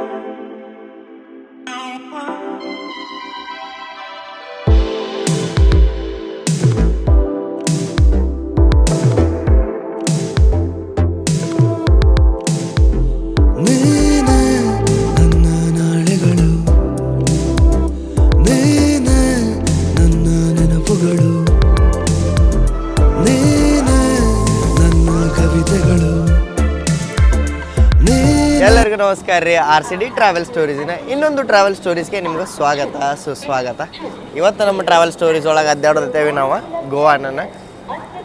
ನೀನೆ ನಮಸ್ಕಾರ ರೀ ಆರ್ ಸಿ ಡಿ ಟ್ರಾವೆಲ್ ಸ್ಟೋರೀಸಿನ ಇನ್ನೊಂದು ಟ್ರಾವೆಲ್ ಸ್ಟೋರೀಸ್ಗೆ ನಿಮ್ಗೆ ಸ್ವಾಗತ, ಸುಸ್ವಾಗತ. ಇವತ್ತು ನಮ್ಮ ಟ್ರಾವೆಲ್ ಸ್ಟೋರೀಸ್ ಒಳಗೆ ಅದ್ದಾಡ್ತೇವೆ ನಾವು? ಗೋವಾನ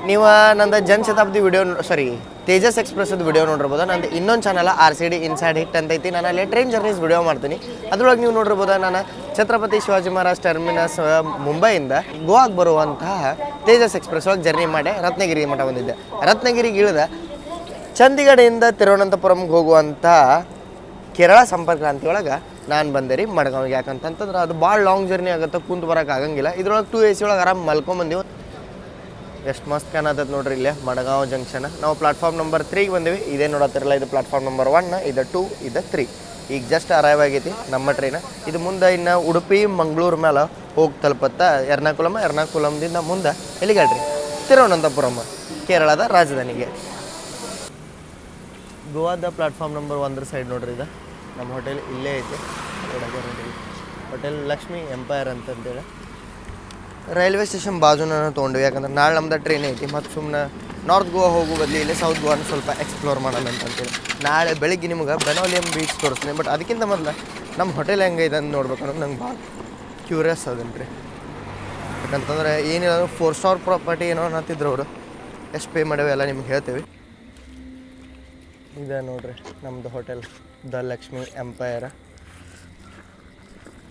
ನೀವು ನಂದು ಜನಶತಾಬ್ದಿ ವಿಡಿಯೋ ಸಾರಿ ತೇಜಸ್ ಎಕ್ಸ್ಪ್ರೆಸ್ದು ವಿಡಿಯೋ ನೋಡಿರ್ಬೋದು? ನಂದು ಇನ್ನೊಂದು channel R C D inside hit ಅಂತ ಐತಿ ನಾನು ಅಲ್ಲಿ ಟ್ರೈನ್ ಜರ್ನೀಸ್ ವಿಡಿಯೋ ಮಾಡ್ತೀನಿ. ಅದ್ರೊಳಗೆ ನೀವು ನೋಡಿರ್ಬೋದು, ನಾನು ಛತ್ರಪತಿ ಶಿವಾಜಿ ಮಹಾರಾಜ್ ಟರ್ಮಿನಸ್ ಮುಂಬೈಯಿಂದ ಗೋವಾಗೆ ಬರುವಂತಹ ತೇಜಸ್ ಎಕ್ಸ್ಪ್ರೆಸ್ ಒಳಗೆ ಜರ್ನಿ ಮಾಡಿ ರತ್ನಗಿರಿ ಮಠ ಬಂದಿದ್ದೆ. ರತ್ನಗಿರಿಗೆ ಇಳಿದ ಚಂದಿಗಡೆಯಿಂದ ತಿರುವನಂತಪುರಂಗೆ ಹೋಗುವಂಥ ಕೇರಳ ಸಂಪರ್ಕ ಕ್ರಾಂತಿ ಒಳಗೆ ನಾನು ಬಂದೆ ರೀ ಮಡ್ಗಾವಿಗೆ ಯಾಕಂತಂತಂದ್ರೆ ಅದು ಭಾಳ ಲಾಂಗ್ ಜರ್ನಿ ಆಗುತ್ತೆ, ಕುಂತು ಬರೋಕೆ ಆಗಂಗಿಲ್ಲ. ಇದ್ರೊಳಗೆ ಟೂ ಎ ಸಿ ಒಳಗೆ ಆರಾಮ್ ಮಲ್ಕೊಂಬಂದೀವಿ ಎಷ್ಟು ಮಸ್ತ್ ಕಾಣತೈತೆ ನೋಡ್ರಿ ಇಲ್ಲೇ, ಮಡಗಾಂವ್ ಜಂಕ್ಷನ್ ನಾವು ಪ್ಲಾಟ್ಫಾರ್ಮ್ ನಂಬರ್ ತ್ರೀಗೆ ಬಂದಿವಿ. ಇದೇ ನೋಡತ್ತಿರಲ್ಲ, ಇದು ಪ್ಲಾಟ್ಫಾರ್ಮ್ ನಂಬರ್ ಒನ್ ಇದು ಟೂ ಇದು ತ್ರೀ ಈಗ ಜಸ್ಟ್ ಅರೈವ್ ಆಗೈತಿ ನಮ್ಮ ಟ್ರೈನ್ ಇದು ಮುಂದೆ ಇನ್ನು ಉಡುಪಿ, ಮಂಗಳೂರು ಮೇಲೆ ಹೋಗಿ ತಲುಪತ್ತ ಎರ್ನಾಕುಲಮ ಎರ್ನಾಕುಲಮ್ದಿಂದ ಮುಂದೆ ಎಲ್ಲಿಗಾಡ್ರಿ ತಿರುವನಂತಪುರಂ, ಕೇರಳದ ರಾಜಧಾನಿಗೆ. ಗೋವಾದ ಪ್ಲಾಟ್ಫಾರ್ಮ್ ನಂಬರ್ ಒಂದ್ರ ಸೈಡ್ ನೋಡ್ರಿ ಇದು. ನಮ್ಮ ಹೋಟೆಲ್ ಇಲ್ಲೇ ಐತಿ. ಹೋಟೆಲ್ ಲಕ್ಷ್ಮಿ ಎಂಪೈರ್ ಅಂತಂದೇಳಿ. ರೈಲ್ವೆ ಸ್ಟೇಷನ್ ಬಾಜುನ ತೊಗೊಂಡ್ವಿ. ಯಾಕಂದ್ರೆ ನಾಳೆ ನಮ್ದು ಟ್ರೈನ್ ಐತಿ. ಮತ್ತು ಸುಮ್ಮನೆ ನಾರ್ತ್ ಗೋವಾ ಹೋಗೋ ಬದಲಿ ಇಲ್ಲೇ ಸೌತ್ ಗೋವಾನ ಸ್ವಲ್ಪ ಎಕ್ಸ್ಪ್ಲೋರ್ ಮಾಡೋಣ ಅಂತಂತೇಳಿ ನಾಳೆ ಬೆಳಿಗ್ಗೆ ನಿಮ್ಗೆ ಬೆನೋಲಿಯಂ ಬೀಚ್ ತೋರಿಸ್ತೀನಿ. ಬಟ್ ಅದಕ್ಕಿಂತ ಮೊದಲು ನಮ್ಮ ಹೋಟೆಲ್ ಹೆಂಗೈತೆ ಅಂತ ನೋಡ್ಬೇಕು ಅನ್ನೋದು ನಂಗೆ ಭಾಳ ಕ್ಯೂರಿಯಸ್ ಅದನ್ ರೀ ಯಾಕಂತಂದ್ರೆ ಏನಿಲ್ಲ ಫೋರ್ ಸ್ಟಾರ್ ಪ್ರಾಪರ್ಟಿ ಏನೋ ಅನ್ನತ್ತಿದ್ರು ಅವರು. ಎಷ್ಟು ಪೇ ಮಾಡೇವೆ, ಎಲ್ಲ ನಿಮ್ಗೆ ಹೇಳ್ತೀವಿ. ಇದೆ ನೋಡ್ರಿ ನಮ್ಮದು ಹೋಟೆಲ್ ದ ಲಕ್ಷ್ಮಿ ಎಂಪೈರ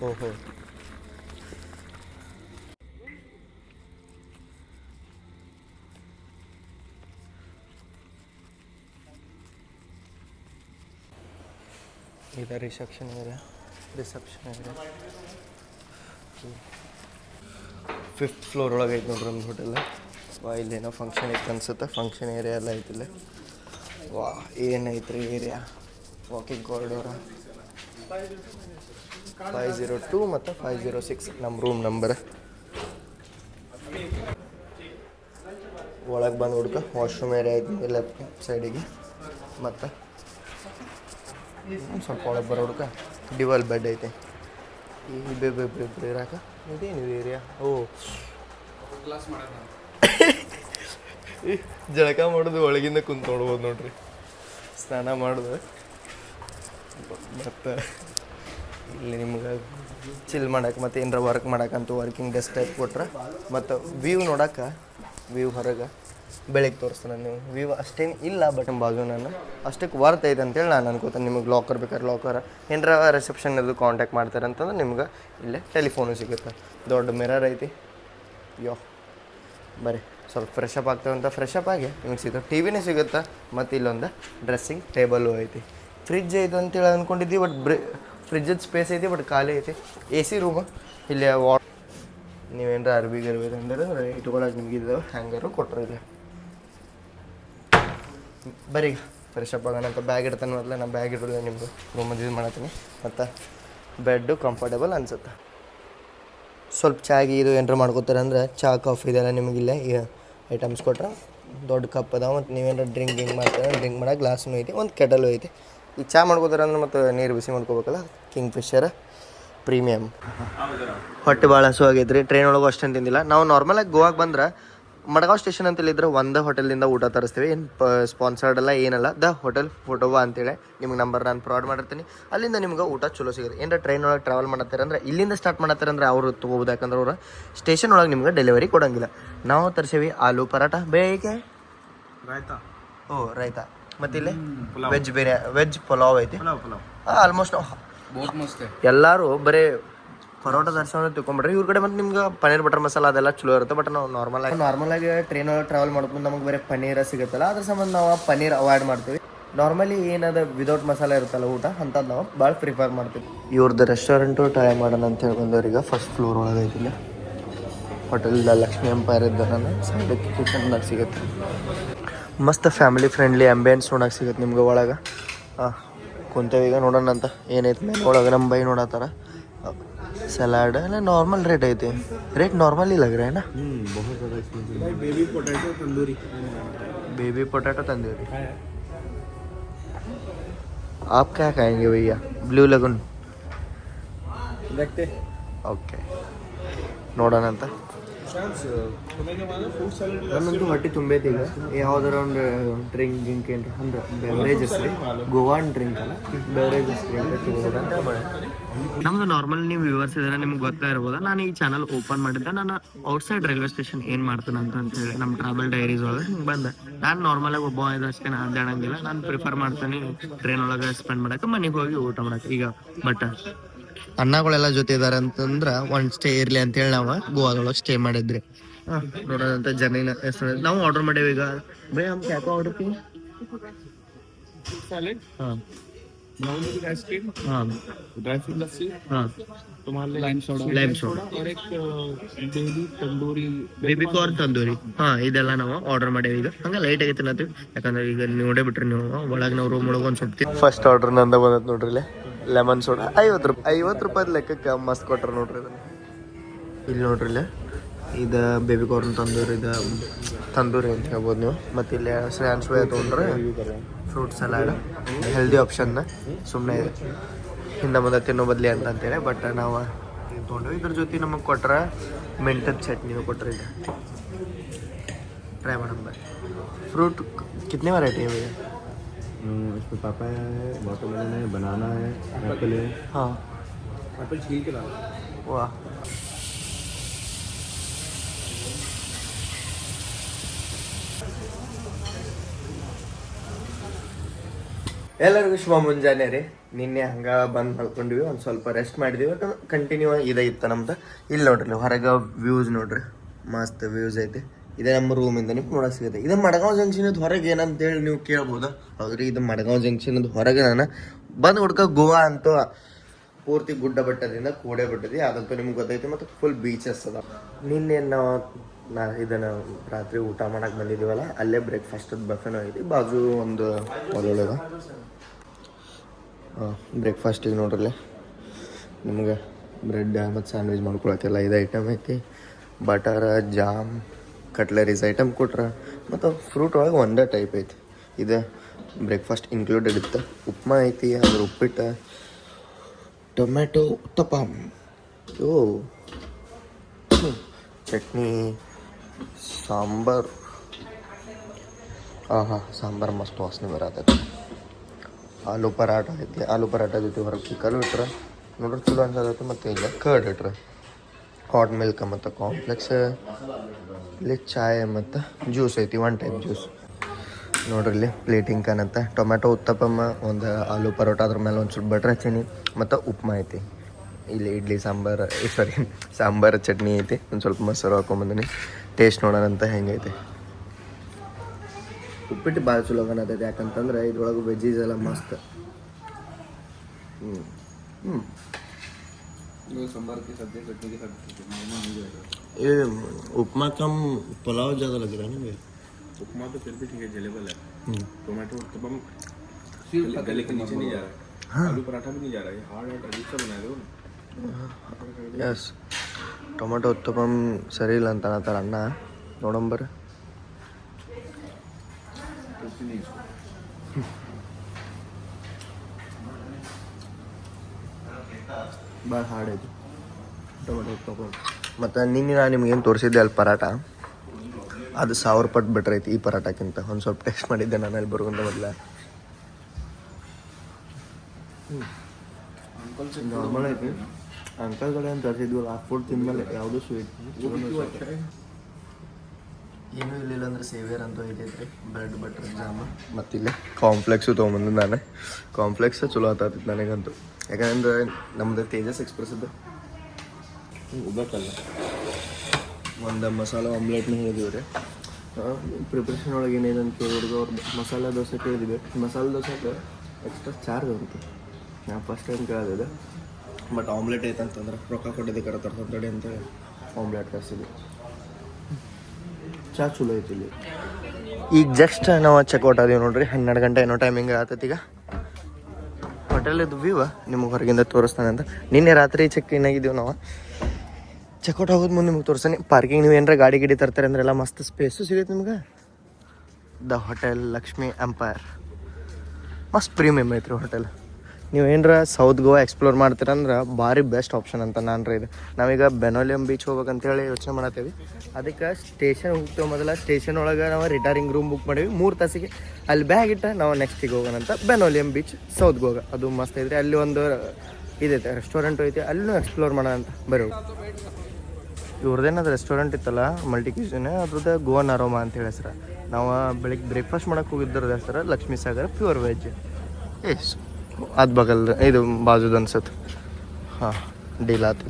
ಓಹೋ. ಇದೆ reception area reception area fifth floor ಒಳಗೆ ಐತೆ ನೋಡ್ರಿ ನಮ್ಮ ಹೋಟೆಲ್ ವಾ ಇಲ್ಲೇನೋ ಫಂಕ್ಷನ್ ಐತೆ ಅನ್ಸುತ್ತೆ. ಫಂಕ್ಷನ್ ಏರಿಯಾ ಎಲ್ಲ ಐತಿಲ್ಲ ವಾ ಏನೈತ್ರಿ area walking corridor five zero two ಮತ್ತು ಫೈವ್ ಜೀರೋ ಸಿಕ್ಸ್ ನಮ್ಮ ರೂಮ್ ನಂಬರ್ ಒಳಗೆ ಬಂದು ಹುಡ್ಕ ವಾಶ್ರೂಮ್ ಏರಿಯಾ ಐತಿ ಲೆಫ್ಟ್ ಸೈಡಿಗೆ ಮತ್ತು ಸ್ವಲ್ಪ ಒಳಗೆ ಬರೋ ಹುಡ್ಕ ಡಿವಲ್ ಬೆಡ್ ಐತೆ. ಈ ಬೇಬೆ ಬೇಬೆ ಇರಾಕ ಇದೇನು ಏರಿಯಾ ಓ. ಜಳಕ ಮಾಡೋದು ಒಳಗಿಂದ ಕುಂತು ನೋಡ್ಬೋದು ನೋಡ್ರಿ. ಸ್ನಾನ ಮತ್ತು ಇಲ್ಲಿ ನಿಮ್ಗೆ ಚಿಲ್ ಮಾಡಕ್ಕೆ ಮತ್ತು ಏನರ ವರ್ಕ್ ಮಾಡಕ್ಕಂತೂ ವರ್ಕಿಂಗ್ ಡೆಸ್ಕ್ ಟೈಪ್ ಕೊಟ್ರೆ, ಮತ್ತು ವ್ಯೂ ನೋಡಕ್ಕೆ ವ್ಯೂ ಹೊರಗೆ ಬೆಳಗ್ಗೆ ತೋರಿಸ್ತಾನೆ ನೀವು. ವ್ಯೂ ಅಷ್ಟೇನು ಇಲ್ಲ ಬಟ್ ಬಾಜು ನಾನು ಅಷ್ಟಕ್ಕೆ ವರ್ತ್ ಐತೆ ಅಂತೇಳಿ ನಾನು ಅನ್ಕೋತೇನೆ. ನಿಮಗೆ ಲಾಕರ್ ಬೇಕಾದ್ರೆ ಲಾಕರ್ ಏನರ ರಿಸೆಪ್ಷನ್ ಅದು ಕಾಂಟ್ಯಾಕ್ಟ್ ಮಾಡ್ತಾರೆ ಅಂತಂದ್ರೆ ನಿಮ್ಗೆ ಇಲ್ಲೇ ಟೆಲಿಫೋನು ಸಿಗುತ್ತೆ. ದೊಡ್ಡ ಮಿರರ್ ಐತಿ. ಯೋ ಬರ್ರಿ ಸ್ವಲ್ಪ ಫ್ರೆಶ್ ಅಪ್ ಆಗ್ತೇವೆ ಅಂತ ಫ್ರೆಶ್ ಅಪ್ ಆಗಿ ನಿಮ್ಗೆ ಸಿಗುತ್ತೆ. ಟಿ ವಿನೇ ಸಿಗುತ್ತೆ, ಮತ್ತು ಇಲ್ಲೊಂದು ಡ್ರೆಸ್ಸಿಂಗ್ ಟೇಬಲು ಐತಿ. ಫ್ರಿಜ್ ಐತೆ ಅಂತೇಳಿ ಅಂದ್ಕೊಂಡಿದ್ವಿ ಬಟ್ ಬ್ರಿ ಫ್ರಿಜ್ಜದ ಸ್ಪೇಸ್ ಐತಿ ಬಟ್ ಖಾಲಿ ಐತಿ. ಎ ಸಿ ರೂಮ್ ಇಲ್ಲಿ ವಾ ನೀವೇನರ ಅರ್ಬಿ ಗರ್ಬಿ ಅಂದ್ರೆ ಇಟ್ಕೊಳಕ್ಕೆ ನಿಮ್ಗೆ ಇದ್ದಾವೆ ಹ್ಯಾಂಗರು ಕೊಟ್ಟರು ಬರೀ ಫ್ರೆಶ್ ಅಪ್ ಆಗೋಣ ಅಂತ ಬ್ಯಾಗ್ ಇಡ್ತಾನೆ ಮೊದಲೇ, ನಾನು ಬ್ಯಾಗ್ ಇಡೋದು ನಿಮ್ಮದು ರೂಮಲ್ಲಿ ಯೂಸ್ ಮಾಡತ್ತೀನಿ. ಮತ್ತು ಬೆಡ್ಡು ಕಂಫರ್ಟೇಬಲ್ ಅನ್ಸುತ್ತೆ. ಸ್ವಲ್ಪ ಚಾಗಿ ಇದು ಏನಾರ ಮಾಡ್ಕೋತಾರೆ ಅಂದ್ರೆ ಚಹಾ ಕಾಫಿ ಇದೆಲ್ಲ ನಿಮಗಿಲ್ಲ ಈ ಐಟಮ್ಸ್ ಕೊಟ್ರೆ. ದೊಡ್ಡ ಕಪ್ ಅದಾವೆ, ಮತ್ತು ನೀವೇನಾರ ಡ್ರಿಂಕ್ ಗಿಂಕ್ ಮಾಡ್ತಾರೆ ಡ್ರಿಂಕ್ ಮಾಡೋ ಗ್ಲಾಸ್ನೂ ಐತಿ, ಒಂದು ಕೆಟಲು ಐತಿ. ಈಗ ಚಾ ಮಾಡ್ಕೋತಾರೆ ಅಂದ್ರೆ ಮತ್ತು ನೀರು ಬಿಸಿ ಮಾಡ್ಕೋಬೇಕಲ್ಲ? ಕಿಂಗ್ ಫಿಶರ್ ಪ್ರೀಮಿಯಮ್ ಹೊಟ್ಟೆ ಭಾಳ ಹಸು ಆಗೈತ್ರಿ ಟ್ರೈನ್ ಒಳಗೂ ಅಷ್ಟೇನು ತಿಂದಿಲ್ಲ. ನಾವು ನಾರ್ಮಲಾಗಿ ಗೋವಾಗೆ ಬಂದ್ರೆ ಮಡಗಾವ್ ಸ್ಟೇಷನ್ ಅಂತ ಒಂದು ಹೋಟೆಲ್ದಿಂದ ಹೋಟೆಲಿಂದ ಊಟ ತರಿಸ್ತೀವಿ. ಏನು ಸ್ಪಾನ್ಸರ್ಡ್ ಅಲ್ಲ ಏನಲ್ಲ. ದ ಹೋಟೆಲ್ ಫೋಟೋವಾ ಅಂತೇಳಿ ನಿಮ್ಗೆ ನಂಬರ್ ನಾನು ಪ್ರೊವೈಡ್ ಮಾಡಿರ್ತೀನಿ. ಅಲ್ಲಿಂದ ನಿಮ್ಗೆ ಊಟ ಚಲೋ ಸಿಗುತ್ತೆ. ಏನರ ಟ್ರೈನ್ ಒಳಗೆ ಟ್ರಾವೆಲ್ ಮಾಡತ್ತಾರೆ ಅಂದ್ರೆ ಇಲ್ಲಿಂದ ಸ್ಟಾರ್ಟ್ ಮಾಡತ್ತಾರೆ ಅಂದ್ರೆ ಅವರು ತೊಗೋಬೋದು ಯಾಕಂದ್ರೆ ಅವರು ಸ್ಟೇಷನ್ ಒಳಗೆ ನಿಮ್ಗೆ ಡೆಲಿವರಿ ಕೊಡೋಂಗಿಲ್ಲ. ನಾವು ತರಿಸೀವಿ ಆಲೂ ಪರಾಟ ಬೇಕೆ ರಾಯ್ತಾ ಓ ರೈತಾ. ಮತ್ತೆ ಇಲ್ಲಿ ವೆಜ್ ಬಿರಿಯಾನಿ ವೆಜ್ ಪಲಾವ್ ಐತಿ. ಆಲ್ಮೋಸ್ಟ್ ಎಲ್ಲರೂ ಬರೀ ಪರೋಟ ದರ್ಶನ ತಿಳ್ಕೊಂಬಿಡ್ರಿ. ಇವ್ರ ಕಡೆ ಮತ್ತೆ ನಿಮ್ಗೆ ಪನ್ನೀರ್ ಬಟರ್ ಮಸಾಲ ಅದೆಲ್ಲ ಚಲೋ ಇರುತ್ತೆ ಬಟ್ ನಾವು ನಾರ್ಮಲ್ ಆಗಿ ನಾರ್ಮಲ್ ಆಗಿ ಟ್ರೈನ್ ಒಳಗೆ ಟ್ರಾವೆಲ್ ಮಾಡ್ಕೊಂಡು ನಮಗೆ ಬರೀ ಪನ್ನೀರ ಸಿಗುತ್ತಲ್ಲ ಅದ್ರ ಸಂಬಂಧ ನಾವು ಪನ್ನೀರ್ ಅವಾಯ್ಡ್ ಮಾಡ್ತೀವಿ. ನಾರ್ಮಲಿ ಏನದ ವಿದೌಟ್ ಮಸಾಲ ಇರುತ್ತಲ್ಲ ಊಟ ಅಂಥದ್ದು ನಾವು ಭಾಳ ಪ್ರಿಫರ್ ಮಾಡ್ತೀವಿ. ಇವ್ರದ್ದು ರೆಸ್ಟೋರೆಂಟು ಟ್ರೈ ಮಾಡೋಣ ಅಂತ ಹೇಳಿ ಬಂದವ್ರಿಗೆ ಫಸ್ಟ್ ಫ್ಲೋರ್ ಒಳಗೆ ಐತಿಲ್ಲ ಹೋಟೆಲ್ ಲಕ್ಷ್ಮಿ ಎಂಪೈರ್ ಇದ್ದಾರೆ ಸೈಡಕ್ಕೆ ಕಿಚನ್ದಾಗ ಸಿಗುತ್ತೆ. ಮಸ್ತ್ ಫ್ಯಾಮಿಲಿ ಫ್ರೆಂಡ್ಲಿ ಆ್ಯಂಬಿಯನ್ಸ್ ನೋಡೋಕೆ ಸಿಗುತ್ತೆ ನಿಮ್ಗೆ ಒಳಗೆ. ಹಾಂ ಕುಂತೇವೆ ಈಗ ನೋಡೋಣ ಅಂತ. ಏನೈತೆ ಮೇಲೆ ಒಳಗೆ ನಮ್ಮ ಬೈ ನೋಡತ್ತಾರ ಸಲಾಡ್ ಎಲ್ಲ ನಾರ್ಮಲ್ ರೇಟ್ ಐತಿ. ರೇಟ್ ನಾರ್ಮಲ್ ಇಲ್ಲ ಗ್ರೇನ ಬೇಬಿ ಪೊಟ್ಯಾಟೋ ತಂದೂರಿ. ಆಪ್ क्या खाएंगे भैया ಬ್ಲೂ ಲಗುನ್ ಓಕೆ ನೋಡೋಣ ಅಂತ. ನನ್ನಂತೂ ಹೊಟ್ಟೆ ತುಂಬೈತಿ ಈಗ. ಯಾವ್ದಾರ ಒಂದು ಡ್ರಿಂಕ್ ಗಿಂಕ್ ಏನು ಅಂದ್ರೆ ಬೆವರೇಜಸ್ ರೀ. ಗೋವಾನ್ ಡ್ರಿಂಕ್ ಅಲ್ಲ. ಬೆವರೇಜಸ್ ನಮ್ದು ನಾರ್ಮಲ್ ನೀವು ವ್ಯೂವರ್ಸ್ ಇದ್ರೆ ನಿಮ್ಗೆ ಗೊತ್ತಾ ಇರ್ಬೋದು. ನಾನು ಈ ಚಾನಲ್ ಓಪನ್ ಮಾಡಿದ್ದೆ. ನಾನು ಔಟ್ಸೈಡ್ ರೈಲ್ವೆ ಸ್ಟೇಷನ್ ಏನು ಮಾಡ್ತೇನೆ ಅಂತ ಹೇಳಿ ನಮ್ಮ ಟ್ರಾವೆಲ್ ಡೈರೀಸ್ ಒಳಗೆ ಹಿಂಗೆ ಬಂದೆ. ನಾನು ನಾರ್ಮಲಾಗಿ ಒಬ್ಬ ಇದು ಅಷ್ಟೇ ನಾನು ಅಡ್ಡಾಡಂಗಿಲ್ಲ ನಾನು ಪ್ರಿಫರ್ ಮಾಡ್ತೀನಿ ಟ್ರೈನ್ ಒಳಗೆ ಸ್ಪೆಂಡ್ ಮಾಡೋಕೆ ಮನೆಗೆ ಹೋಗಿ ಊಟ ಮಾಡಕ್ಕೆ. ಈಗ ಬಟ್ ಅಣ್ಣಗಳೆಲ್ಲ ಜೊತೆ ಇದಾರೆ ಅಂತಂದ್ರೆ ಒಂದು ಸ್ಟೇ ಇರ್ಲಿ ಅಂತ ಹೇಳಿ ನಾವು ಗೋವಾದೊಳಗೆ ಸ್ಟೇ ಮಾಡಿದ್ರಿ. ನೋಡೋದಂತ ಜನ ಎಷ್ಟು ನಾವು ಆರ್ಡರ್ ಮಾಡೇವಿ ಈಗ ಬೈ ಹಮ್ ಕ್ಯಾಕೋ ಆರ್ಡರ್ ಕಿ सैलेड ಹಾ ब्राउन शुगर आइसक्रीम ಹಾ ड्राई फ्रूट लस्सी ಹಾ तुम्हारे लाइम सोडा Lime soda. और एक baby tandoori baby corn tandoori ಹಾ ಇದೆಲ್ಲ ನಾವು ಆರ್ಡರ್ ಮಾಡೇವಿ ಈಗ ಹಂಗ ಲೈಟ್ ಆಗೈತೆ ನತ್ತೀವಿ ಯಾಕಂದ್ರೆ ಈಗ ನೋಡೇ ಬಿಟ್ರಿ ನೀವು ಒಳಗೆ ನಾವು ರೂಮ್ ಒಳಗೆ ಒಂದು ಸ್ವಲ್ಪ ಫಸ್ಟ್ ಆರ್ಡರ್ ನಂದ ಬಂದತ್ ನೋಡ್ರಿ ಇಲ್ಲಿ ಲೆಮನ್ ಸೋಡಾ ಐವತ್ತು ರೂಪಾಯಿ ಐವತ್ತು ರೂಪಾಯಿ ಲೆಕ್ಕಕ್ಕೆ ಮಸ್ತ್ ಕೊಟ್ರ ನೋಡ್ರಿ ಇದನ್ನ ಇಲ್ಲಿ ನೋಡ್ರಿ ಇಲ್ಲಿ ಇದು ಬೇಬಿ ಕಾರ್ನ್ ತಂದೂರಿ ಇದು ತಂದೂರಿ ಅಂತ ಹೇಳ್ಬೋದು ನೀವು. ಮತ್ತು ಇಲ್ಲಿ ಸ್ನ್ಯಾನ್ಸ್ ವೇ ತೊಗೊಂಡ್ರೆ ಫ್ರೂಟ್ ಸಲಾಡ್ ಹೆಲ್ದಿ ಆಪ್ಷನ್ನ ಸುಮ್ಮನೆ ಹಿಂದೆ ಮುಂದೆ ತಿನ್ನೋ ಬದಲಿ ಅಂತ ಅಂತೇಳಿ. ಬಟ್ ನಾವು ತೊಗೊಂಡ್ವಿ? ಇದ್ರ ಜೊತೆ ನಮಗೆ ಕೊಟ್ರೆ ಮೆಂಟದ ಚಟ್ನಿ ಕೊಟ್ರಿ ಇದು ಟ್ರೈ ಮಾಡೋಣ ಫ್ರೂಟ್ ಕಿತ್ತನೆ ವೆರೈಟಿ ಇವೆ? इसमें पापाया है वाटरमेलन है ಎಲ್ಲರಿಗೂ ಶುಭ ಮುಂಜಾನೆ ರೀ. ನಿನ್ನೆ ಹಂಗ ಬಂದ್ ಮಲ್ಕೊಂಡ್ವಿ, ಒಂದ್ ಸ್ವಲ್ಪ ರೆಸ್ಟ್ ಮಾಡಿದೀವಿ. ಕಂಟಿನ್ಯೂ ಇದೇ ಇತ್ತ ನಮ್ದು. ಇಲ್ಲಿ ನೋಡ್ರಿ ಹೊರಗೆ ವ್ಯೂಸ್ ನೋಡ್ರಿ. ಮಸ್ತ್ ವ್ಯೂಸ್ ಐತಿ. ಇದೇ ನಮ್ಮ ರೂಮಿಂದ ನಿಮ್ಗೆ ನೋಡಕ್ ಸಿಗುತ್ತೆ. ಇದು ಮಡಗಾಂವ್ ಜಂಕ್ಷನ್ ಹೊರಗೆ ಏನಂತ ಹೇಳಿ ನೀವು ಕೇಳ್ಬೋದು? ಹೌದ್ರಿ, ಇದು ಮಡಗಾಂವ್ ಜಂಕ್ಷನ್ ಹೊರಗೆ ನಾನು ಬಂದ್ ಹುಡ್ಕ ಗೋವಾ ಅಂತ ಪೂರ್ತಿ ಗುಡ್ಡ ಬೆಟ್ಟದಿಂದ ಕೂಡೆ ಬೆಟ್ಟದಿ ಅದಂತೂ ನಿಮ್ಗೆ ಗೊತ್ತೈತಿ, ಮತ್ತು ಫುಲ್ ಬೀಚಸ್ ಅದ ನಿನ್ನೆ ನಾವು ನಾ ಇದನ್ನ ರಾತ್ರಿ ಊಟ ಮಾಡಕ್ಕೆ ಬಂದಿದ್ದೀವಲ್ಲ ಅಲ್ಲೇ ಬ್ರೇಕ್ಫಾಸ್ಟ್ ಬಫೆನೋ ಐತಿ. ಬಾಜು ಒಂದು ಒಳ್ಳೊಳ್ಳೆದ? ಬ್ರೇಕ್ಫಾಸ್ಟಿಗೆ ನೋಡ್ರಲ್ಲೇ? ನಿಮ್ಗೆ ಬ್ರೆಡ್ ಮತ್ತು ಸ್ಯಾಂಡ್ವಿಚ್ ಮಾಡ್ಕೊಳಕ್ಕೆಲ್ಲ ಇದು ಐಟಮ್ ಐತಿ. ಬಟರ್, ಜಾಮ್ ಕಟ್ಲರೀಸ್ ಐಟಮ್ ಕೊಟ್ರೆ, ಮತ್ತು ಫ್ರೂಟ್ ಒಳಗೆ ಒಂದೇ ಟೈಪ್ ಐತಿ. ಇದು ಬ್ರೇಕ್ಫಾಸ್ಟ್ ಇನ್ಕ್ಲೂಡೆಡ್ ಇತ್ತು. ಉಪ್ಮಾ ಐತಿ, ಅದ್ರ ಉಪ್ಪಿಟ್ಟು ಟೊಮೆಟೊ ಉತ್ತಪಮ್. ಓ ಚಟ್ನಿ, ಸಾಂಬಾರ್. ಹಾಂ ಹಾಂ ಸಾಂಬಾರು ಮಸ್ತ್ ವಾಸನೆ ಬರತೈತಿ. ಆಲೂ ಪರಾಟ ಐತಿ. ಆಲೂ ಪರಾಟ ಜೊತೆ ಹೊರಗೆ ಚಿಕನ್ ಇಟ್ರೆ ನೋಡ್ರಿ ಚಲೋ ಅನ್ಸತೈತಿ ಮತ್ತು ಇಲ್ಲ ಕರ್ಡ್ ಇಟ್ರೆ. ಹಾಟ್ ಮಿಲ್ಕ್ ಮತ್ತು ಕಾಂಪ್ಲೆಕ್ಸ್ ಇಲ್ಲಿ ಚಾಯ್ ಮತ್ತು ಜ್ಯೂಸ್ ಐತಿ ಒನ್ ಟೈಪ್ ಜ್ಯೂಸ್ ನೋಡ್ರಿ ಇಲ್ಲಿ ಪ್ಲೇಟಿಂಗ್ ಕಾಣತ್ತೆ ಟೊಮೆಟೊ ಉತ್ತಪ್ಪಮ್ಮ, ಒಂದು ಆಲೂ ಪರೋಟ, ಅದ್ರ ಮೇಲೆ ಒಂದು ಸ್ವಲ್ಪ ಬಟ್ರ್ ಹಚ್ಚೀನಿ. ಮತ್ತು ಉಪ್ಮಾ ಐತಿ. ಇಲ್ಲಿ ಇಡ್ಲಿ, ಸಾಂಬಾರು ಸಾರಿ ಸಾಂಬಾರು, ಚಟ್ನಿ ಐತಿ. ಒಂದು ಸ್ವಲ್ಪ ಮೊಸರು ಹಾಕೊಂಬಂದಿನಿ ಟೇಸ್ಟ್ ನೋಡೋಣ ಅಂತ ಹೆಂಗೈತಿ. ಉಪ್ಪಿಟ್ಟು ಭಾಳ ಚಲೋ ಕಾಣತೈತೆ ಯಾಕಂತಂದ್ರೆ ಇದ್ರೊಳಗೆ ವೆಜ್ಜೀಸ್ ಎಲ್ಲ ಮಸ್ತ್ ಹ್ಞೂ ಹ್ಞೂ वो सांभर की सब्जी चटनी के साथ मिल जाएगा ये उपमा कम पुलाव ज़्यादा लग रहा है ना भैया उपमा तो फिर भी ठीक है जेलेबल है हम्म। टोमेटो उत्तपम गले के नीचे नहीं जा रहा है आलू पराठा भी नहीं जा रहा है हार्ड और अजीब सा बनाए हो ಎಸ್ ಟೊಮೆಟೊ ಉತ್ತಪಮ್ ಸರಿ ಇಲ್ಲ ಅಂತ ಅನ್ನತ್ತಾರ ಅಣ್ಣ ನೋಡಂಬರ್ ತಿಂಡಿ ಭಾಳ ಹಾಡಾಯ್ತು ಟೊಮೆಟೊ ತೊಗೊಂಡು ಮತ್ತು ನಿನ್ನೆ ನಾನು ನಿಮ್ಗೇನು ತೋರಿಸಿದ್ದೆ ಅಲ್ಲಿ ಪರಾಟ ಅದು ಸಾವಿರ ಪಟ್ಟು ಬೆಟ್ರ್ ಐತಿ ಈ ಪರಾಟಕ್ಕಿಂತ ಒಂದು ಸ್ವಲ್ಪ ಟೇಸ್ಟ್ ಮಾಡಿದ್ದೆ ನಾನು ಅಲ್ಲಿ ಬರುವಂತ ಮೊದಲ ನಾರ್ಮಲ್ ಐತಿ ಅಂಕಲ್ ಕಡೆ ಅಂತ ತರಿಸಿದ್ವಲ್ಲ ಆ ಫುಡ್ ತಿಂದಮೇಲೆ ಯಾವುದೂ ಸ್ವೀಟ್ ಏನೂ ಇರಲಿಲ್ಲ ಅಂದ್ರೆ ಸೇವಿಯರ್ ಅಂತ ಬ್ರೆಡ್ ಬಟರ್ ಜಾಮ ಮತ್ತಿಲ್ಲೇ ಕಾಂಪ್ಲೆಕ್ಸು ತೊಗೊಂಬಂದು ನಾನು. ಕಾಂಪ್ಲೆಕ್ಸ್ ಚಲೋ ಆತಾತಿತ್ತು ನನಗಂತೂ. ಯಾಕಂದ್ರೆ ನಮ್ದು ತೇಜಸ್ ಎಕ್ಸ್ಪ್ರೆಸ್ದು ಉಬ್ಬಕ್ಕಲ್ಲ ಒಂದು ಮಸಾಲ ಆಮ್ಲೆಟ್ನ ಹೇಳಿದೀವಿ ರೀ ಪ್ರಿಪ್ರೇಷನ್ ಒಳಗೆ ಏನಿದೆ ಅಂತ ಕೇಳಿದ್ರು ಮಸಾಲ ದೋಸೆ ಕೇಳಿದ್ವಿ. ಮಸಾಲೆ ದೋಸೆಗೆ ಎಕ್ಸ್ಟ್ರಾ ಚಾರ್ಜ್ ಅಂತ ನಾ ಫಸ್ಟ್ ಟೈಮ್ ಕೇಳಿದೆ ಬಟ್ ಆಮ್ಲೆಟ್ ಐತಂತಂದ್ರೆ ರೊಕ್ಕ ಕೊಟ್ಟಿದ್ದೆ ಕರೆ ತರ್ತಂತಡಿ ಅಂತ ಆಮ್ಲೆಟ್ ತರಿಸಿದ್ವಿ ಚಾ ಚಲೋ ಐತಿ ಇಲ್ಲಿ. ಈಗ ಜಸ್ಟ್ ನಾವು ಚೆಕ್ಔಟ್ ಆದೀವಿ ನೋಡ್ರಿ, ಹನ್ನೆರಡು ಗಂಟೆ ಏನೋ ಟೈಮಿಂಗ್ ಆತೈತಿ ಈಗ. ಹೋಟೆಲಿದ್ದು ವ್ಯೂ ನಿಮಗೆ ಹೊರಗಿಂದ ತೋರಿಸ್ತಾನೆ ಅಂತ. ನಿನ್ನೆ ರಾತ್ರಿ ಚೆಕ್ ಇನ್ ಆಗಿದ್ದೀವಿ ನಾವು. ಚೆಕ್ಔಟ್ ಆಗೋದು ಮುಂದೆ ನಿಮ್ಗೆ ತೋರಿಸ್ತಾನೆ. ಪಾರ್ಕಿಂಗ್ ನೀವು ಏನಾರ ಗಾಡಿ ಗಿಡಿ ತರ್ತಾರೆ ಅಂದ್ರೆ ಎಲ್ಲ ಮಸ್ತ್ ಸ್ಪೇಸು ಸಿಗುತ್ತೆ ನಿಮ್ಗೆ? ದ ಹೋಟೆಲ್ ಲಕ್ಷ್ಮಿ ಎಂಪೈರ್ ಮಸ್ತ್ ಪ್ರೀಮಿಯಮ್ ಐತ್ರಿ ಹೋಟೆಲ್ ನೀವು ಏನರ ಸೌತ್ ಗೋವಾ ಎಕ್ಸ್ಪ್ಲೋರ್ ಮಾಡ್ತೀರಂದ್ರೆ ಭಾರಿ ಬೆಸ್ಟ್ ಆಪ್ಷನ್ ಅಂತ ನಾನು ರೀ ಇದು. ನಾವೀಗ ಬೆನೋಲಿಯಂ ಬೀಚ್ ಹೋಗ್ಬೇಕಂತೇಳಿ ಯೋಚನೆ ಮಾಡತ್ತೀವಿ. ಅದಕ್ಕೆ ಸ್ಟೇಷನ್ ಹೋಗ್ತೇವೆ ಮೊದಲ. ಸ್ಟೇಷನ್ ಒಳಗೆ ನಾವು ರಿಟೈರಿಂಗ್ ರೂಮ್ ಬುಕ್ ಮಾಡೀವಿ. ಮೂರು ತಾಸಿಗೆ ಅಲ್ಲಿ ಬ್ಯಾಗ್ ಇಟ್ಟ ನಾವು ನೆಕ್ಸ್ಟಿಗೆ ಹೋಗೋಣ ಅಂತ ಬೆನೋಲಿಯಂ ಬೀಚ್ ಸೌತ್ ಗೋವಾ ಅದು ಮಸ್ತ್ ಐತ್ರಿ. ಅಲ್ಲಿ ಒಂದು ಇದೈತೆ ರೆಸ್ಟೋರೆಂಟ್ ಐತೆ. ಅಲ್ಲೂ ಎಕ್ಸ್ಪ್ಲೋರ್ ಮಾಡೋಣ ಅಂತ ಬರೋ ಇವ್ರದ್ದೇನದು ರೆಸ್ಟೋರೆಂಟ್ ಇತ್ತಲ್ಲ ಮಲ್ಟಿ ಕ್ಯೂಸಿನ್ ಅದ್ರದ್ದು ಗೋವನ್ ಅರೋಮಾ ಅಂತ ಹೇಳಿ ಹೆಸ್ರು. ನಾವು ಬೆಳಿಗ್ಗೆ ಬ್ರೇಕ್ಫಾಸ್ಟ್ ಮಾಡೋಕ್ಕೆ ಹೋಗಿದ್ದರದ ಹೆಸರು Lakshmi Sagar pure veg yes ಅದು ಬಗಲ್ ಇದು ಬಾಜುದು ಅನ್ಸತ್ತೆ ಹಾಂ, ಡೀಲ್ ಆತು.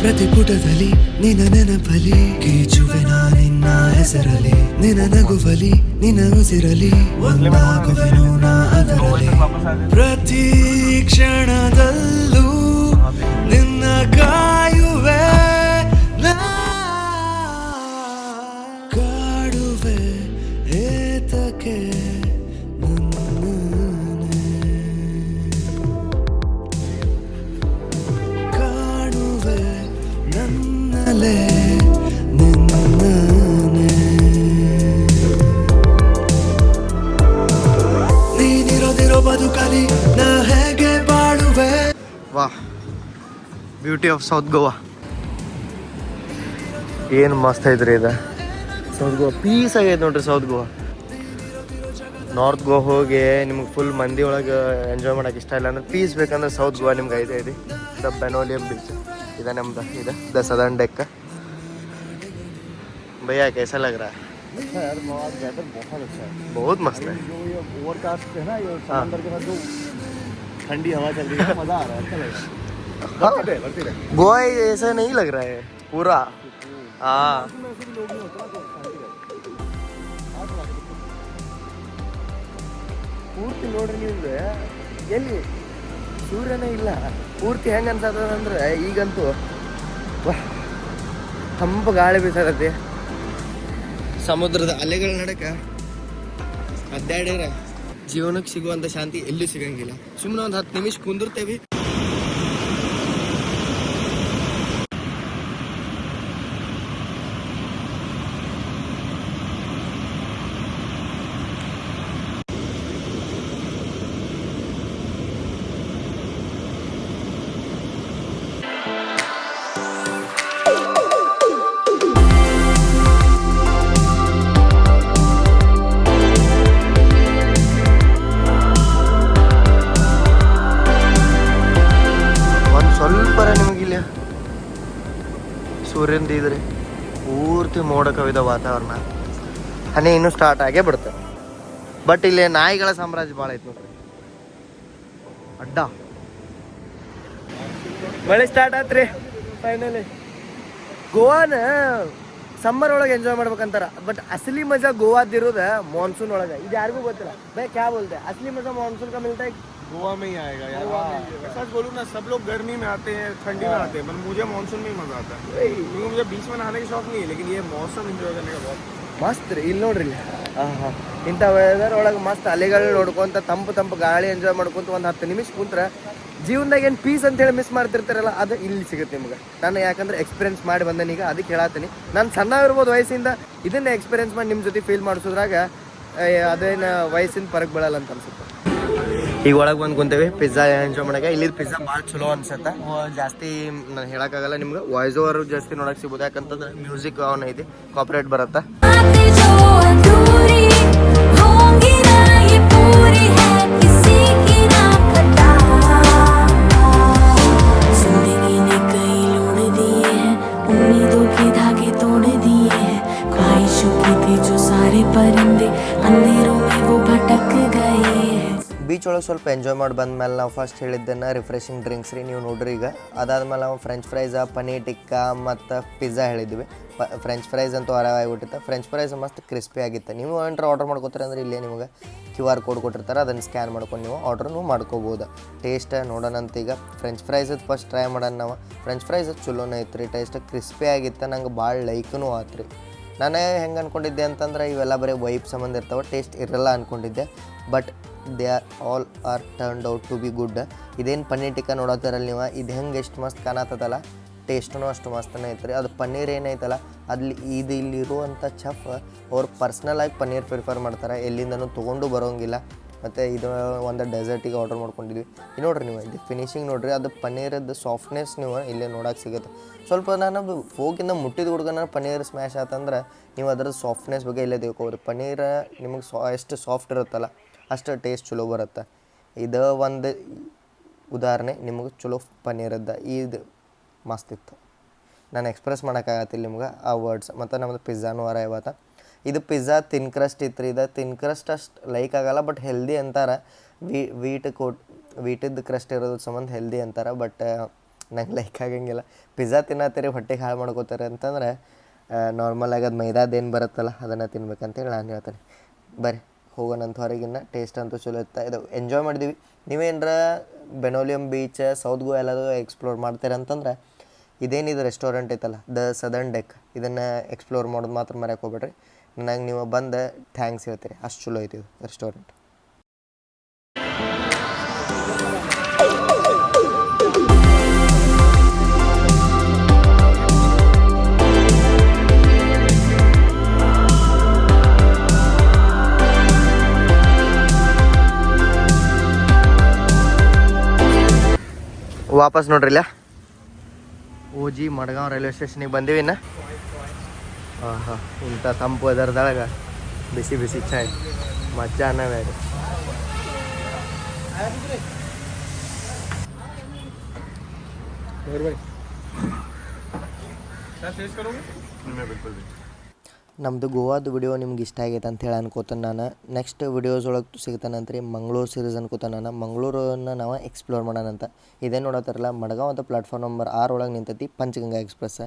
ಪ್ರತಿ ಪುಟದಲ್ಲಿ ನಿನ್ನ ನೆನಪಲಿ ಕೀಚುವೆ ನಿನ್ನ ಹೆಸರಲಿ ನಿನ್ನ ನಗುವಲಿ ನಿನ್ನ ಉಸಿರಲಿ ಒಂದಾಗುವೆನು ನಾ ಅದರಲಿ ಪ್ರತಿ ಕ್ಷಣದಲ್ಲೂ ನಿನ್ನ ಕಾಯುವೆ ಬ್ಯೂಟಿ ಆಫ್ ಸೌತ್ ಗೋವಾ ಏನು ಮಸ್ತ್ ಐತ್ರಿ ಇದು ಸೌತ್ ಗೋವಾ ಪೀಸ್ ಆಗೈತೆ ನೋಡ್ರಿ ಸೌತ್ ಗೋವಾ ನಾರ್ತ್ ಗೋವಾ ಹೋಗಿ ನಿಮ್ಗೆ ಫುಲ್ ಮಂದಿ ಒಳಗೆ ಎಂಜಾಯ್ ಮಾಡಕ್ಕೆ ಇಷ್ಟ ಇಲ್ಲ ಅಂದ್ರೆ ಪೀಸ್ ಬೇಕಂದ್ರೆ ಸೌತ್ ಗೋವಾ ನಿಮ್ಗೆ ಐತೆ ಐತಿ ದ ಬೆನೋಲಿಯಂ ಬೀಚ್ ಇದೆ ನಮ್ದು ಇದೆ ದ ಸದರ್ನ್ ಡೆಕ್ भैया कैसा लग रहा है यार मवाद वेदर बहुत अच्छा है बहुत मस्त है जो ये ओवरकास्ट है ना ये हाँ। समंदर के साथ जो ठंडी हवा चल रही है मजा आ रहा है अच्छा लग रहा है हाँ, बढ़ती रहे, बढ़ती रहे। गोवा ऐसा नहीं लग रहा है पूरा हाँ इसमें ऐसे भी लोग नहीं होते ना तो शांति रहती है। हाँ, थोड़ा सा। ಪೂರ್ತಿ ನೋಡ್ರಿ ನೀವು ಎಲ್ಲಿ ಸೂರ್ಯನೇ ಇಲ್ಲ ಪೂರ್ತಿ ಹೆಂಗೆ ಅನ್ಸತ್ತದ ಅಂದ್ರೆ ಈಗಂತೂ ವಾಹ್ ತಂಪು ಗಾಳಿ ಬೀಸತೈತಿ ಸಮುದ್ರದ ಅಲೆಗಳ ನಡಕ ಅಡ್ಡಾಡ್ಯಾರ ಜೀವನಕ್ಕೆ ಸಿಗುವಂತ ಶಾಂತಿ ಎಲ್ಲಿ ಸಿಗಂಗಿಲ್ಲ ಸುಮ್ಮನೆ ಒಂದು ಹತ್ತು ನಿಮಿಷ ಕುಂದಿರ್ತೇವಿ ಸ್ವಲ್ಪ ನಿಮಗಿಲ್ಲ ಸೂರ್ಯನದ ಇದ್ರೆ ಪೂರ್ತಿ ಮೋಡ ಕವಿದ ವಾತಾವರಣ. ಹನಿ ಇನ್ನೂ ಸ್ಟಾರ್ಟ್ ಆಗೇ ಬಿಡುತ್ತೆ. ಬಟ್ ಇಲ್ಲಿ ನಾಯಿಗಳ ಸಾಮ್ರಾಜ್ಯ ಭಾಳ ಐತೆ ನೋಡ್ರಿ. ಅಡ್ಡ. ಮಳೆ ಸ್ಟಾರ್ಟ್ ಆತ್ರಿ. ಫೈನಲಿ ಗೋವಾನ ಸಮ್ಮರ್ ಒಳಗೆ ಎಂಜಾಯ್ ಮಾಡ್ಬೇಕಂತಾರ. ಬಟ್ ಅಸಲಿ ಮಜಾ ಗೋವಾದಿರೋದ ಮಾನ್ಸೂನ್ ಒಳಗೆ. ಇದು ಯಾರಿಗೂ ಗೊತ್ತಿಲ್ಲ. ಬೇ ಕ್ಯಾ ಬೋಲ್ದೆ ಅಸಲಿ ಮಜಾ ಮಾನ್ಸೂನ್ ಕಮ್ಮಿ गोवा में ही आएगा यार सच बोलूँ ना सब लोग गर्मी में आते हैं ठंडी में आते हैं पर मुझे मानसून में ही मजा आता है क्योंकि मुझे बीच में नहाने का शौक नहीं है लेकिन ये मौसम एंजॉय करने का बहुत ಮಸ್ತ್ ರೀ ಇಲ್ಲಿ ನೋಡ್ರಿ ಇಲ್ಲಿ ಆಹಾ ಇಂಥ ವೆದರ್ ಒಳಗೆ ಮಸ್ತ್ ಅಲೆಗಳು ನೋಡ್ಕೊಂತ ತಂಪು ತಂಪು ಗಾಳಿ ಎಂಜಾಯ್ ಮಾಡ್ಕೊಂತ ಒಂದು ಹತ್ತು ನಿಮಿಷ ಕುಂತ್ರ ಜೀವನದಾಗ ಏನು ಪೀಸ್ ಅಂತೇಳಿ ಮಿಸ್ ಮಾಡ್ತಿರ್ತಾರಲ್ಲ ಅದು ಇಲ್ಲಿ ಸಿಗುತ್ತೆ ನಿಮ್ಗೆ ನಾನು ಯಾಕಂದ್ರೆ ಎಕ್ಸ್ಪೀರಿಯನ್ಸ್ ಮಾಡಿ ಬಂದನೀಗ ಅದಕ್ಕೆ ಹೇಳತ್ತೀನಿ ನಾನು ಸಣ್ಣ ಇರ್ಬೋದು ವಯಸ್ಸಿಂದ ಇದನ್ನ ಎಕ್ಸ್ಪೀರಿಯನ್ಸ್ ಮಾಡಿ ನಿಮ್ಮ ಜೊತೆ ಫೀಲ್ ಮಾಡಿಸೋದ್ರಾಗ ಅದೇನು ವಯಸ್ಸಿನ ಪರಕ್ ಬೀಳಲ್ಲ ಅಂತ ಅನ್ಸುತ್ತೆ ಈಗ ಒಳಗೆ ಬಂದು ಕುಂತೇವಿ ಪಿಜ್ಜಾ ಎಂಜಾಯ್ ಮಾಡಕ್ಕೆ ಇಲ್ಲಿ ಪಿಜ್ಜಾ ಭಾಳ ಚಲೋ ಅನ್ಸುತ್ತೆ ವ- ಜಾಸ್ತಿ ನಾನು ಹೇಳಕ್ಕಾಗಲ್ಲ ನಿಮ್ಗೆ ವಾಯ್ಸ್ ಓವರ್ ಜಾಸ್ತಿ ನೋಡಕ್ ಸಿಗ್ಬೋದು ಯಾಕಂತಂದ್ರೆ ಮ್ಯೂಸಿಕ್ ಅವನ್ ಐತಿ ಕಾಪರೇಟ್ ಬರುತ್ತಾ बातें जो अधूरी होंगी ना ये पूरी है किसी की ना पता जिंदगी ने कई लोड़ दिए हैं उम्मीदों के धागे तोड़ दिए हैं ख्वाहिशों के थे जो सारे परिंदे अंधेरों में वो भटक गए हैं ಬೀಚ್ ಒಳಗೆ ಸ್ವಲ್ಪ ಎಂಜಾಯ್ ಮಾಡಿ ಬಂದ್ಮೇಲೆ ನಾವು ಫಸ್ಟ್ ಹೇಳಿದ್ದನ್ನು ರಿಫ್ರೆಶಿಂಗ್ ಡ್ರಿಂಕ್ಸ್ ರೀ, ನೀವು ನೋಡ್ರಿ ಈಗ. ಅದಾದ್ಮೇಲೆ ನಾವು ಫ್ರೆಂಚ್ ಫ್ರೈಸ ಪನೀರ್ ಟಿಕ್ಕಾ ಮತ್ತು ಪಿಜ್ಜಾ ಹೇಳಿದ್ವಿ. ಫ್ರೆಂಚ್ ಫ್ರೈಸ್ ಅಂತೂ ಆಗಿಬಿಟ್ಟಿತ್ತು. ಫ್ರೆಂಚ್ ಫ್ರೈಸ್ ಮಸ್ತ್ ಕ್ರಿಸ್ಪಿ ಆಗಿತ್ತು. ನೀವು ಏನಾರ ಆರ್ಡರ್ ಮಾಡ್ಕೋತೀರ ಅಂದ್ರೆ ಇಲ್ಲೇ ನಿಮಗೆ ಕ್ಯೂ ಆರ್ ಕೋಡ್ ಕೊಟ್ಟಿರ್ತಾರೆ, ಅದನ್ನು ಸ್ಕ್ಯಾನ್ ಮಾಡ್ಕೊಂಡು ನೀವು ಆರ್ಡ್ರನ್ನು ಮಾಡ್ಕೋಬೋದು. ಟೇಸ್ಟ್ ನೋಡೋಣ ಅಂತ ಈಗ. ಫ್ರೆಂಚ್ ಫ್ರೈಸ್ ಫಸ್ಟ್ ಟ್ರೈ ಮಾಡೋಣ ನಾವು. ಫ್ರೆಂಚ್ ಫ್ರೈಸ್ ಚಲೋನೇ ಐತೆ ರೀ ಟೇಸ್ಟ್ ಕ್ರಿಸ್ಪಿ ಆಗಿತ್ತು, ನಂಗೆ ಭಾಳ ಲೈಕ್ನು ಆತು ರೀ. ನಾನೇ ಹೆಂಗೆ ಅಂದ್ಕೊಂಡಿದ್ದೆ ಅಂತಂದ್ರೆ ಇವೆಲ್ಲ ಬರೀ ವೈಪ್ ಸಂಬಂಧ ಇರ್ತಾವೆ ಟೇಸ್ಟ್ ಇರಲ್ಲ ಅನ್ಕೊಂಡಿದ್ದೆ. But they are all are turned out to be good ಇದೇನು ಪನ್ನೀರ್ ಟಿಕ್ಕ ನೋಡತ್ತಾರಲ್ಲ ನೀವು, ಇದು ಹೆಂಗೆ ಎಷ್ಟು ಮಸ್ತ್ ಕಾಣತ್ತದಲ್ಲ? ಟೇಸ್ಟೂ ಅಷ್ಟು ಮಸ್ತನೇ ರೀ ಅದು ಪನ್ನೀರ್ ಏನೈತಲ್ಲ ಅಲ್ಲಿ ಇದು ಇಲ್ಲಿರುವಂಥ ಚಫ್ ಅವ್ರು ಪರ್ಸ್ನಲಾಗಿ ಪನ್ನೀರ್ ಪ್ರಿಫರ್ ಮಾಡ್ತಾರೆ. ಎಲ್ಲಿಂದನೂ ತೊಗೊಂಡು ಬರೋಂಗಿಲ್ಲ. ಮತ್ತು ಇದು ಒಂದು ಡೆಸರ್ಟಿಗೆ ಆರ್ಡರ್ ಮಾಡ್ಕೊಂಡಿದ್ವಿ. ಇದು ನೋಡ್ರಿ ನೀವು, ಇದು ಫಿನಿಶಿಂಗ್ ನೋಡ್ರಿ. ಅದು ಪನ್ನೀರದ್ದು ಸಾಫ್ಟ್ನೆಸ್ ನೀವು ಇಲ್ಲೇ ನೋಡೋಕೆ ಸಿಗುತ್ತೆ. ಸ್ವಲ್ಪ ನಾನು ಹೋಗಿಂದ ಮುಟ್ಟಿದ ಹುಡುಗನ ಪನ್ನೀರ್ ಸ್ಮ್ಯಾಶ್ ಆತಂದ್ರೆ, ನೀವು ಅದರ ಸಾಫ್ಟ್ನೆಸ್ ಬಗ್ಗೆ ಇಲ್ಲೇ ತಿಳ್ಕೊಬೋದು. ಪನ್ನೀರ ನಿಮಗೆ ಸಾ ಎಷ್ಟು ಸಾಫ್ಟ್ ಇರುತ್ತಲ್ಲ ಅಷ್ಟು ಟೇಸ್ಟ್ ಚಲೋ ಬರುತ್ತೆ. ಇದು ಒಂದು ಉದಾಹರಣೆ ನಿಮಗೆ ಚಲೋ ಪನ್ನೀರದ್ದು ಇದು ಮಸ್ತ್ ಇತ್ತು. ನಾನು ಎಕ್ಸ್ಪ್ರೆಸ್ ಮಾಡೋಕ್ಕಾಗತ್ತಿಲ್ಲ ನಿಮ್ಗೆ ಆ ವರ್ಡ್ಸ್ ಮತ್ತು ನಮ್ಮದು ಪಿಜ್ಜಾನು ಅರ ಇವತ್ತ ಇದು ಪಿಜ್ಜಾ ತಿನ್ ಕ್ರಸ್ಟ್ ಇತ್ತು ರೀ ಇದು ತಿನ್ ಕ್ರಸ್ಟ್ ಅಷ್ಟು ಲೈಕ್ ಆಗಲ್ಲ ಬಟ್ ಹೆಲ್ದಿ ಅಂತಾರೆ. ವೀ ವೀಟ್ ಕೋಟ್ ವೀಟಿದ್ದು ಕ್ರಸ್ಟ್ ಇರೋದ್ರ ಸಂಬಂಧ ಹೆಲ್ದಿ ಅಂತಾರೆ ಬಟ್ ನಂಗೆ ಲೈಕ್ ಆಗಂಗಿಲ್ಲ. ಪಿಜ್ಜಾ ತಿನ್ನತ್ತೀರಿ ಹೊಟ್ಟೆಗೆ ಹಾಳು ಮಾಡ್ಕೋತಾರೆ ಅಂತಂದ್ರೆ ನಾರ್ಮಲಾಗಿ ಅದು ಮೈದಾದೇನು ಬರುತ್ತಲ್ಲ, ಅದನ್ನು ತಿನ್ಬೇಕಂತೇಳಿ ನಾನು ಹೇಳ್ತೇನೆ. ಬರ್ರಿ. ಹೋಗೋಣಂತ ಹೊರಗಿನ್ನ ಟೇಸ್ಟ್ ಅಂತೂ ಚಲೋ ಇತ್ತು ಇದು. ಎಂಜಾಯ್ ಮಾಡಿದ್ವಿ. ನೀವೇನರ ಬೆನೋಲಿಯಂ ಬೀಚ್ ಸೌತ್ ಗೋವಾ ಎಲ್ಲದು ಎಕ್ಸ್ಪ್ಲೋರ್ ಮಾಡ್ತೀರ ಅಂತಂದ್ರೆ ಇದೇನಿದು ರೆಸ್ಟೋರೆಂಟ್ ಐತಲ್ಲ ದ ಸದರ್ನ್ ಡೆಕ್ ಇದನ್ನು ಎಕ್ಸ್ಪ್ಲೋರ್ ಮಾಡೋದು ಮಾತ್ರ ಮರ್ಯಾಕೆ ಹೋಗ್ಬೇಡ್ರಿ. ನನಗೆ ನೀವು ಬಂದು ಥ್ಯಾಂಕ್ಸ್ ಹೇಳ್ತೀರಿ. ಅಷ್ಟು ಚಲೋ ಐತಿ ಇದು ರೆಸ್ಟೋರೆಂಟ್ ವಾಪಸ್ ನೋಡ್ರಿ ಇಲ್ಲ ಓಜಿ ಮಡ್ಗಾಂವ್ ರೈಲ್ವೆ ಸ್ಟೇಷನಿಗೆ ಬಂದೀವಿ ಇನ್ನು ಹಾಂ ಹಾಂ ಇಂಥ ತಂಪು ಅದರದೊಳಗೆ ಬಿಸಿ ಬಿಸಿ ಚಾಯ್ ಮಜ್ಜಾನ ಬೇರೆ और भाई क्या टेस्ट करोगे मैं बिल्कुल भी ನಮ್ಮದು ಗೋವಾದ ವಿಡಿಯೋ ನಿಮ್ಗೆ ಇಷ್ಟ ಆಗೈತೆ ಅಂತ ಹೇಳಿ ಅನ್ಕೋತಾನೆ ನಾನು. ನೆಕ್ಸ್ಟ್ ವಿಡಿಯೋಸ್ ಒಳಗೆ ಸಿಗ್ತಾನಂತ್ರಿ ಮಂಗಳೂರು ಸೀರೀಸ್ ಅನ್ಕೋತಾನೆ ನಾನು. ಮಂಗಳೂರನ್ನ ನಾವು ಎಕ್ಸ್ಪ್ಲೋರ್ ಮಾಡೋಣಂತ ಇದೇ ನೋಡತ್ತಾರಲ್ಲ ಮಡ್ಗಾಂವ್ ಅಂತ ಪ್ಲಾಟ್ಫಾರ್ಮ್ ನಂಬರ್ ಆರು ಒಳಗೆ ನಿಂತೈತಿ, ಪಂಚಗಂಗಾ ಎಕ್ಸ್ಪ್ರೆಸ್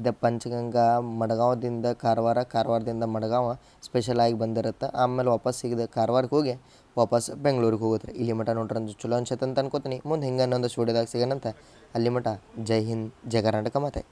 ಇದು ಪಂಚಗಂಗಾ, ಮಡ್ಗಾಂವ್ದಿಂದ ಕಾರವಾರ, ಕಾರವಾರದಿಂದ ಮಡ್ಗಾಂವ ಸ್ಪೆಷಲ್ ಆಗಿ ಬಂದಿರುತ್ತೆ. ಆಮೇಲೆ ವಾಪಸ್ ಸಿಗದೆ ಕಾರವಾರಕ್ಕೆ ಹೋಗಿ ವಾಪಸ್ ಬೆಂಗಳೂರಿಗೆ ಹೋಗುತ್ತೆ ಇಲ್ಲಿ ಮಠ ನೋಡ್ರಿ ಚಲೋ ಅನ್ಸತ್ತೆ ಅಂತ ಅನ್ಕೋತೀನಿ. ಮುಂದೆ ಹಿಂಗೆ ಅನ್ನೊಂದು ವಿಡಿಯೋದಾಗ ಸಿಗೋಣಂತ ಅಲ್ಲಿ ಮಠ. ಜೈ ಹಿಂದ್ ಜಯ ಕರ್ನಾಟಕ ಮಾತೆ.